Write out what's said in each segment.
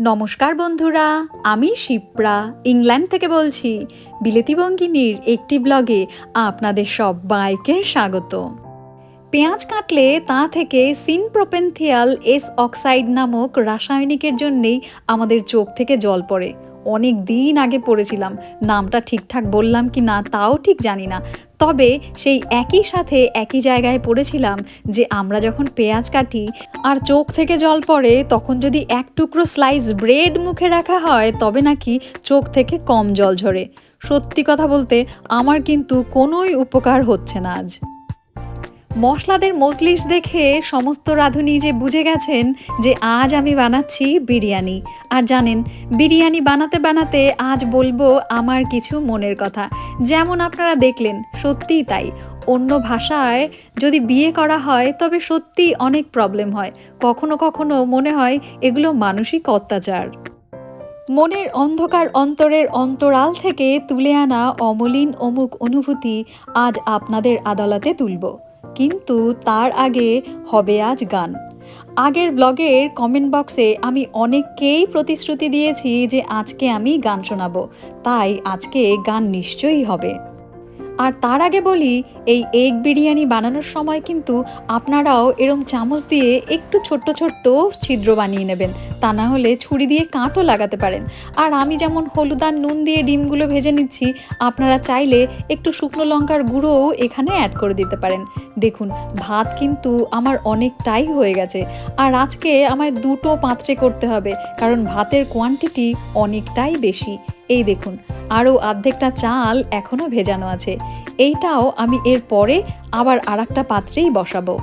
নমস্কার বন্ধুরা, আমি শিপ্রা, ইংল্যান্ড থেকে বলছি। বিলেতি বঙ্গিনীর একটি ব্লগে আপনাদের সব সবাইকে স্বাগত। পেঁয়াজ কাটলে তা থেকে সিনপ্রোপেন্থিয়াল এস অক্সাইড নামক রাসায়নিকের জন্যেই আমাদের চোখ থেকে জল পড়ে। অনেক দিন আগে পড়েছিলাম। নামটা ঠিকঠাক বললাম কি না তাও ঠিক জানি না। তবে সেই একই সাথে একই জায়গায় পড়েছিলাম যে আমরা যখন পেঁয়াজ কাটি আর চোখ থেকে জল পড়ে, তখন যদি এক টুকরো স্লাইস ব্রেড মুখে রাখা হয়, তবে নাকি চোখ থেকে কম জল ঝরে। সত্যি কথা বলতে, আমার কিন্তু কোনোই উপকার হচ্ছে না আজ। মশলাদের মজলিস দেখে সমস্ত রাঁধুনি যে বুঝে গেছেন যে আজ আমি বানাচ্ছি বিরিয়ানি। আর জানেন, বিরিয়ানি বানাতে বানাতে আজ বলব আমার কিছু মনের কথা। যেমন আপনারা দেখলেন, সত্যিই তাই। অন্য ভাষায় যদি বিয়ে করা হয়, তবে সত্যিই অনেক প্রবলেম হয়। কখনো কখনো মনে হয় এগুলো মানসিক অত্যাচার। মনের অন্ধকার অন্তরের অন্তরাল থেকে তুলে আনা অমলিন অমুক অনুভূতি আজ আপনাদের আদালতে তুলব। কিন্তু তার আগে হবে আজ গান। আগের ব্লগের কমেন্ট বক্সে আমি অনেককেই প্রতিশ্রুতি দিয়েছি যে আজকে আমি গান শোনাবো, তাই আজকে গান নিশ্চয়ই হবে। আর তার আগে বলি, এই এগ বিরিয়ানি বানানোর সময় কিন্তু আপনারাও এরম চামচ দিয়ে একটু ছোট্ট ছোট্ট ছিদ্র বানিয়ে নেবেন, তা না হলে ছুরি দিয়ে কাঁটও লাগাতে পারেন। আর আমি যেমন হলুদ আর নুন দিয়ে ডিমগুলো ভেজে নিচ্ছি, আপনারা চাইলে একটু শুকনো লঙ্কার গুঁড়োও এখানে অ্যাড করে দিতে পারেন। দেখুন, ভাত কিন্তু আমার অনেকটাই হয়ে গেছে। আর আজকে আমায় দুটো পাত্রে করতে হবে, কারণ ভাতের কোয়ান্টিটি অনেকটাই বেশি। এই দেখুন আরও অর্ধেকটা চাল এখনও ভেজানো আছে। এইটাও আমি এর পরে আবার আর পাত্রেই বসাবো।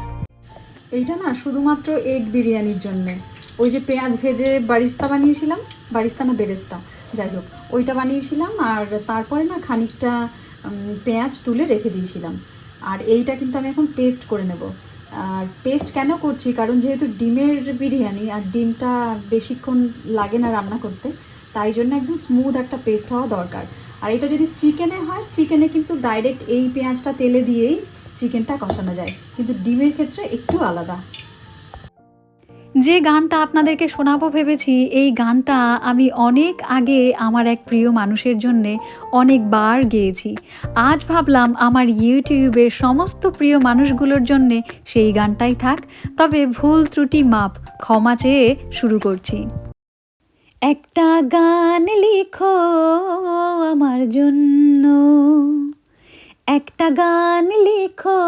এইটা না শুধুমাত্র এগ বিরিয়ানির জন্যে। ওই যে পেঁয়াজ ভেজে বারিস্তা বানিয়েছিলাম, বারিস্তা না বেরেস্তা, যাই হোক। ওইটা বানিয়েছিলাম আর তারপরে না খানিকটা পেঁয়াজ তুলে রেখে দিয়েছিলাম। আর এইটা কিন্তু আমি এখন পেস্ট করে নেব। আর পেস্ট কেন করছি? কারণ যেহেতু ডিমের বিরিয়ানি আর ডিমটা বেশিক্ষণ লাগে না রান্না করতে, তাই জন্য একদম স্মুথ একটা পেস্ট হওয়া দরকার। আর এটা যদি চিকেনে হয় চিকেনে কিন্তু ডাইরেক্ট এই পেঁয়াজটা তেলে দিয়েই চিকেনটা কষানো যায়। কিন্তু ডিমের ক্ষেত্রে একটু আলাদা। যে গানটা আপনাদেরকে শোনাবো ভেবেছি, এই গানটা আমি অনেক আগে আমার এক প্রিয় মানুষের জন্যে অনেকবার গেয়েছি। আজ ভাবলাম আমার ইউটিউবের সমস্ত প্রিয় মানুষগুলোর জন্যে সেই গানটাই থাক, তবে ভুল ত্রুটি মাপ ক্ষমা চেয়ে শুরু করছি। একটা গান লিখো আমার জন্য। একটা গান লিখো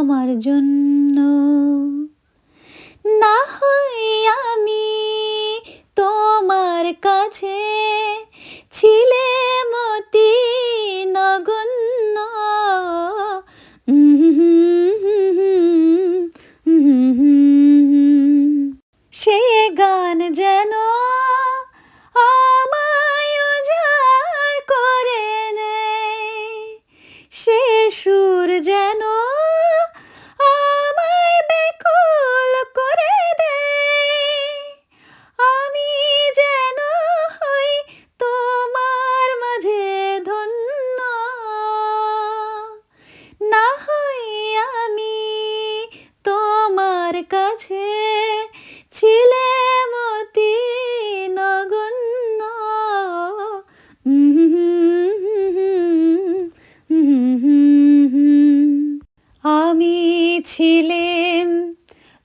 আমার জন্য। না হই আমি তোমার কাছে ছিলে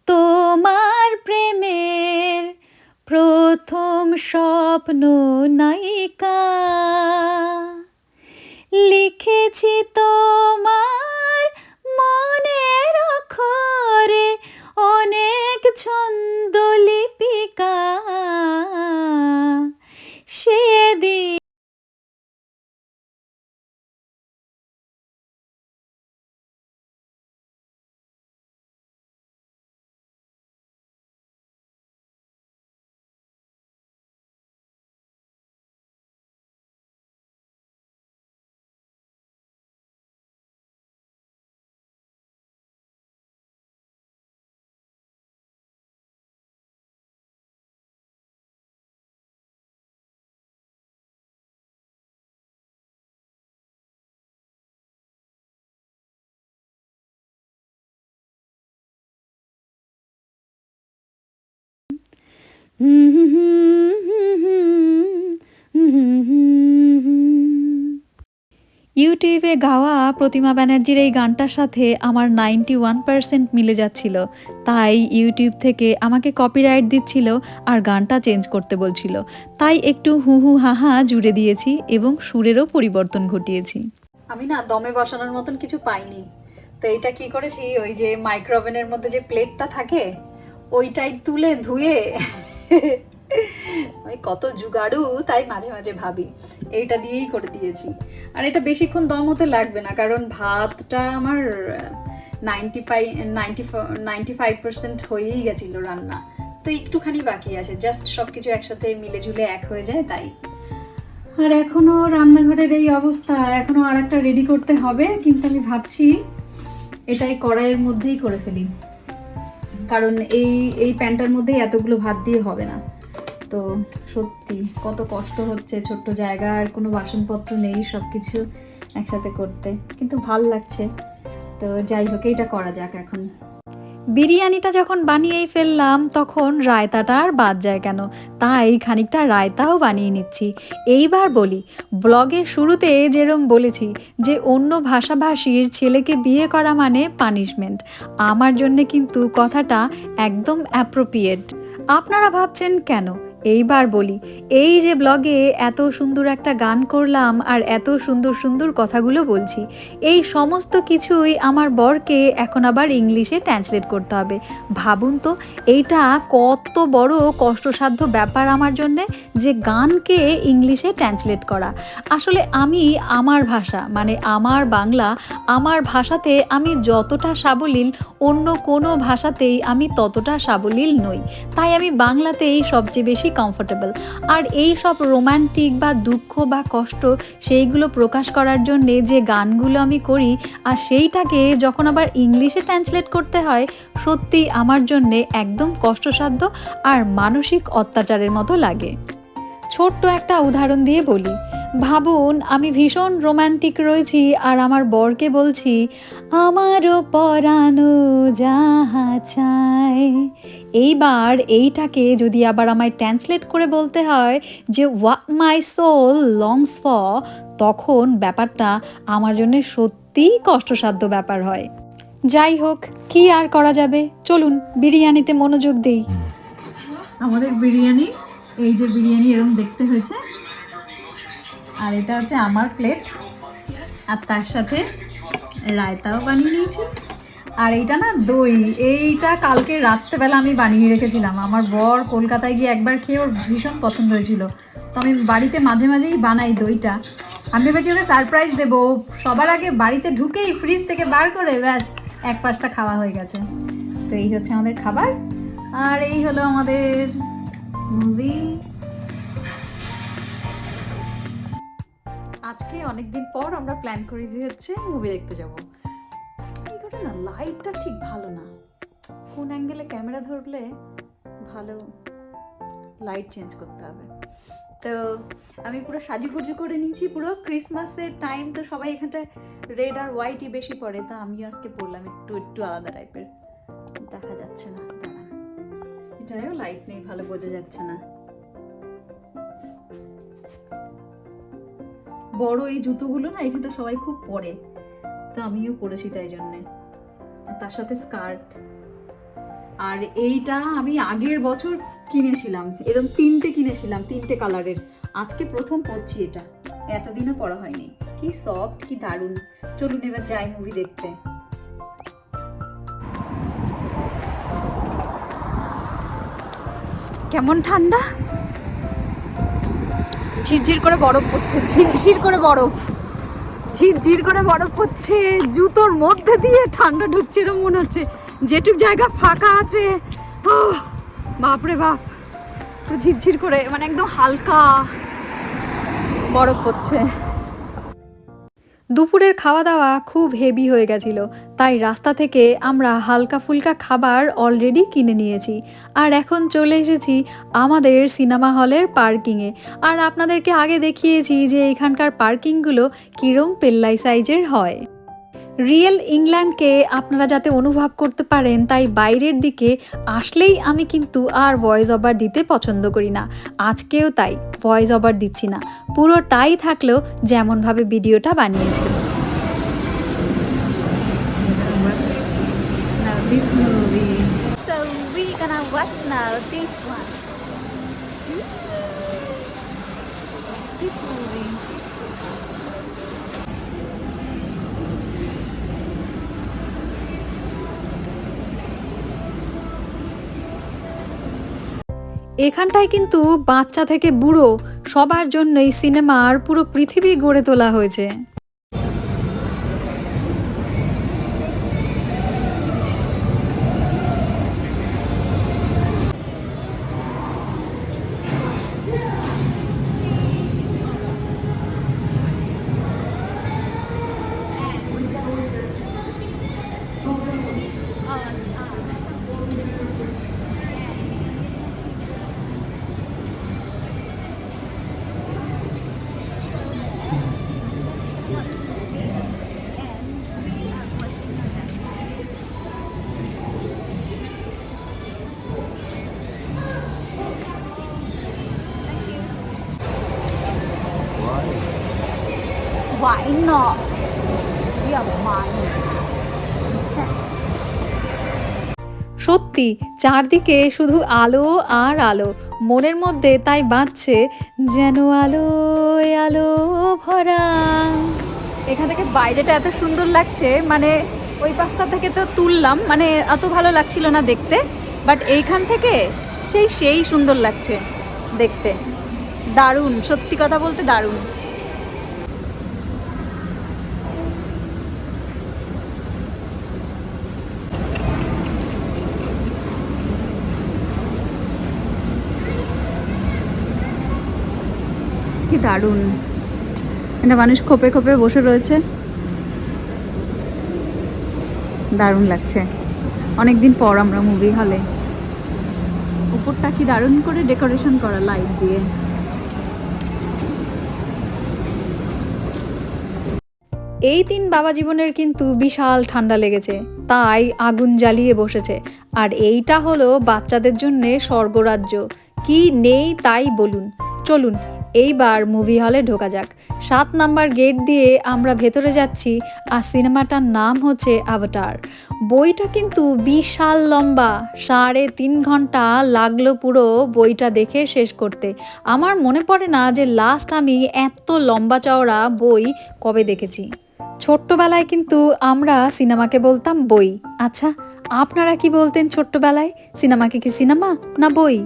তোমার প্রেমের প্রথম স্বপ্ন নায়িকা। লিখেছি তোমার ইউটিউবে গাওয়া প্রতিমা ব্যানার্জির এই গানটার সাথে আমার নাইনটি ওয়ান পারসেন্ট মিলে যাচ্ছিল। তাই ইউটিউব থেকে আমাকে কপিরাইট দিচ্ছিল আর গানটা চেঞ্জ করতে বলছিল। তাই একটু হু হু হাহা জুড়ে দিয়েছি এবং সুরেরও পরিবর্তন ঘটিয়েছি। আমি না দমে বসানোর মতন কিছু পাইনি। তো এটা কি করেছি? ওই যে মাইক্রোভেনের মধ্যে যে প্লেটটা থাকে, ওইটাই তুলে ধুয়ে আমি কত জুগাড়ু তাই মাঝে মাঝে ভাবি। এইটা দিয়েই করে দিয়েছি। আর এটা বেশিক্ষণ দম হতে লাগবে না, কারণ ভাতটা আমার ninety five ninety ninety five percent হয়েই গেছিল রান্না। তো একটুখানি বাকি আছে জাস্ট সব কিছু একসাথে মিলে ঝুলে এক হয়ে যায় তাই। আর এখনও রান্নাঘরের এই অবস্থা, এখনও আর একটা রেডি করতে হবে, কিন্তু আমি ভাবছি এটাই কড়াইয়ের মধ্যেই করে ফেলি। কারণ এই এই প্যান্টার মধ্যে এতগুলো ভাত দিয়ে হবে না। তো সত্যি, কত কষ্ট হচ্ছে, ছোট্ট জায়গা, আর কোনো বাসনপত্র নেই সব কিছু একসাথে করতে। কিন্তু ভালো লাগছে। তো যাই হোক এটা করা যাক এখন। বিরিয়ানিটা যখন বানিয়েই ফেললাম, তখন রায়তাটা আর বাদ যায় কেন? তাই খানিকটা রায়তাও বানিয়ে নিচ্ছি। এইবার বলি, ব্লগের শুরুতে যেরম বলেছি যে, অন্য ভাষাভাষীর ছেলেকে বিয়ে করা মানে পানিশমেন্ট আমার জন্যে কিন্তু কথাটা একদম অ্যাপ্রোপ্রিয়েট আপনারা ভাবছেন কেন? এইবার বলি, এই যে ব্লগে এত সুন্দর একটা গান করলাম আর এত সুন্দর সুন্দর কথাগুলো বলছি, এই সমস্ত কিছুই আমার বরকে এখন আবার ইংলিশে ট্রান্সলেট করতে হবে। ভাবুন তো, এইটা কত বড় কষ্টসাধ্য ব্যাপার আমার জন্যে যে গানকে ইংলিশে ট্রান্সলেট করা। আসলে আমি আমার ভাষা মানে আমার বাংলা, আমার ভাষাতে আমি যতটা সাবলীল, অন্য কোনো ভাষাতেই আমি ততটা সাবলীল নই। তাই আমি বাংলাতেই সবচেয়ে বেশি কমফোর্টেবল আর এই সব রোম্যান্টিক বা দুঃখ বা কষ্ট সেইগুলো প্রকাশ করার জন্যে যে গানগুলো আমি করি, আর সেইটাকে যখন আবার ইংলিশে ট্রান্সলেট করতে হয় সত্যি আমার জন্যে একদম কষ্টসাধ্য আর মানসিক অত্যাচারের মতো লাগে। ছোট্ট একটা উদাহরণ দিয়ে বলি। ভাবুন, আমি ভীষণ রোমান্টিক রয়েছি আর আমার বরকে বলছি, আমারও পরানো যাহা চায় এইবার এইটাকে যদি আবার আমায় ট্রান্সলেট করে বলতে হয় যে what my soul longs for তখন ব্যাপারটা আমার জন্য সত্যিই কষ্টসাধ্য ব্যাপার হয়। যাই হোক, কি আর করা যাবে? চলুন, বিরিয়ানিতে মনোযোগ দেই। আমাদের বিরিয়ানি এই যে বিরিয়ানি এরকম দেখতে হয়েছে। আর এটা হচ্ছে আমার প্লেট আর তার সাথে রায়তাও বানিয়ে নিয়েছি। আর এইটা না দই, এইটা কালকে রাত্রেবেলা আমি বানিয়ে রেখেছিলাম। আমার বর কলকাতায় গিয়ে একবার খেয়ে ওর ভীষণ পছন্দ হয়েছিল। তো আমি বাড়িতে মাঝে মাঝেই বানাই দইটা। আমি ভেবেছি ওকে সারপ্রাইজ দেবো। সবার আগে বাড়িতে ঢুকেই ফ্রিজ থেকে বার করে ব্যাস, এক পাশটা খাওয়া হয়ে গেছে। তো এই হচ্ছে আমাদের খাবার। আর এই হলো আমাদের মুভি আজকে অনেকদিন পর আমরা প্ল্যান করি যে হচ্ছে মুভি দেখতে যাব। এই করে না লাইটটা ঠিক ভালো না। কোন অ্যাঙ্গেলে ক্যামেরা ধরলে ভালো লাইট চেঞ্জ করতে হবে? তো আমি পুরো সাজুগুজু করে নিয়েছি, পুরো ক্রিসমাসের টাইম তো সবাই এখানটায় রেড আর হোয়াইটই বেশি পড়ে, তা আমিও আজকে পড়লাম একটু একটু আলাদা টাইপের দেখা যাচ্ছে না। লাইট নেই, ভালো বোঝা যাচ্ছে না। বড় এই জুতোগুলো না, এখানটা সবাই খুব পরে। তো আমিও পরেছি তাই জন্যে। তার সাথে স্কার্ট আর এইটা আমি আগের বছর কিনেছিলাম। এরকম তিনটে কিনেছিলাম, তিনটে কালারের আজকে প্রথম পরছি এটা। এতদিনও পরা হয়নি। কি সফট কি দারুণ। চলুন এবার যাই মুভি দেখতে। কেমন ঠান্ডা? ঝিরঝির করে বরফ পড়ছে ঝিরঝির করে বরফ। ঝিরঝির করে বরফ পড়ছে জুতোর মধ্যে দিয়ে ঠান্ডা ঢুকছে এরকম মনে হচ্ছে। যেটুক জায়গা ফাঁকা আছে বাপরে বাপ। ঝিরঝির করে মানে একদম হালকা বরফ পড়ছে। দুপুরের খাওয়া দাওয়া খুব হেভি হয়ে গেছিল। তাই রাস্তা থেকে আমরা হালকা ফুলকা খাবার অলরেডি কিনে নিয়েছি। আর এখন চলে এসেছি আমাদের সিনেমা হলের পার্কিংয়ে আর আপনাদেরকে আগে দেখিয়েছি যে এখানকার পার্কিংগুলো কীরম পেল্লাই সাইজের হয়। রিয়েল ইংল্যান্ডকে আপনারা যাতে অনুভব করতে পারেন, তাই বাইরের দিকে আসলেই আমি কিন্তু আর ভয়েস ওভার দিতে পছন্দ করি না। আজকেও তাই ভয়েস ওভার দিচ্ছি না। পুরোটাই থাকলেও যেমনভাবে ভিডিওটা বানিয়েছি। Watch now this one. এখানটায় কিন্তু বাচ্চা থেকে বুড়ো সবার জন্যই সিনেমার পুরো পৃথিবী গড়ে তোলা হয়েছে। সত্যি, চারদিকে শুধু আলো আর আলো। মনের মধ্যে তাই বাঁচছে যেন আলো আলো ভরা। এখান থেকে বাইরেটা এত সুন্দর লাগছে মানে ওই পাশটা থেকে তো তুললাম মানে এত ভালো লাগছিল না দেখতে বাট এইখান থেকে সেই সেই সুন্দর লাগছে দেখতে। দারুণ, সত্যি কথা বলতে দারুণ। দারুণ। একটা মানুষ খোপে খোপে বসে রয়েছে। দারুণ লাগছে। অনেক দিন পর আমরা মুভি হলে উপরটা কি দারুণ করে ডেকোরেশন করা লাইট দিয়ে। এই তিন বাবা জীবনের কিন্তু বিশাল ঠান্ডা লেগেছে। তাই আগুন জ্বালিয়ে বসেছে। আর এইটা হলো বাচ্চাদের জন্যে স্বর্গরাজ্য। কি নেই তাই বলুন। চলুন এইবার মুভি হলে ঢোকা যাক। সাত নাম্বার গেট দিয়ে আমরা ভেতরে যাচ্ছি, আর সিনেমাটার নাম হচ্ছে আভটার বইটা কিন্তু বিশাল লম্বা, সাড়ে তিন ঘণ্টা লাগল পুরো বইটা দেখে শেষ করতে। আমার মনে পড়ে না যে লাস্ট আমি এত লম্বা চওড়া বই কবে দেখেছি। ছোট্টবেলায় কিন্তু আমরা সিনেমাকে বলতাম বই। আচ্ছা আপনারা কি বলতেন ছোট্টবেলায়? সিনেমাকে কি সিনেমা না বই?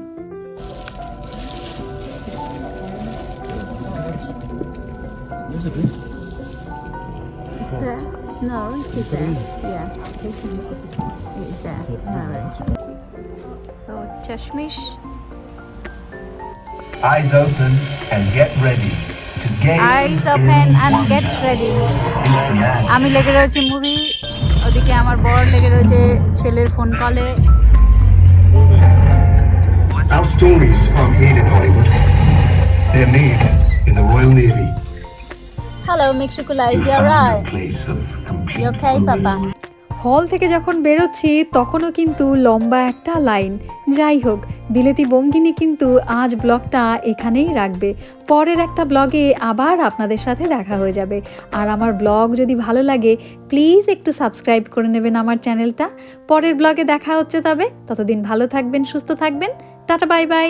there? No, it's there. Yeah. It's there. No. So, Chashmish. Eyes open and get ready to gaze Eyes in open and wonder. get ready. It's the magic. আমি লেগে রয়েছে মুভি ওদিকে আমার বড় লেগে রয়েছে ছেলের ফোন কলে Our stories aren't made in Hollywood. They're made in the Royal Navy. Hello মেক্সিকোলা You is found right a place of complete you okay পাপা হল থেকে যখন বেরোচ্ছি তখনও কিন্তু লম্বা একটা লাইন। যাই হোক বিলেতি বঙ্গিনী কিন্তু আজ ব্লগটা এখানেই রাখবে। পরের একটা ব্লগে আবার আপনাদের সাথে দেখা হয়ে যাবে। আর আমার ব্লগ যদি ভালো লাগে প্লিজ একটু সাবস্ক্রাইব করে নেবেন আমার চ্যানেলটা। পরের ব্লগে দেখা হচ্ছে তবে। ততদিন ভালো থাকবেন সুস্থ থাকবেন। টাটা বাই বাই।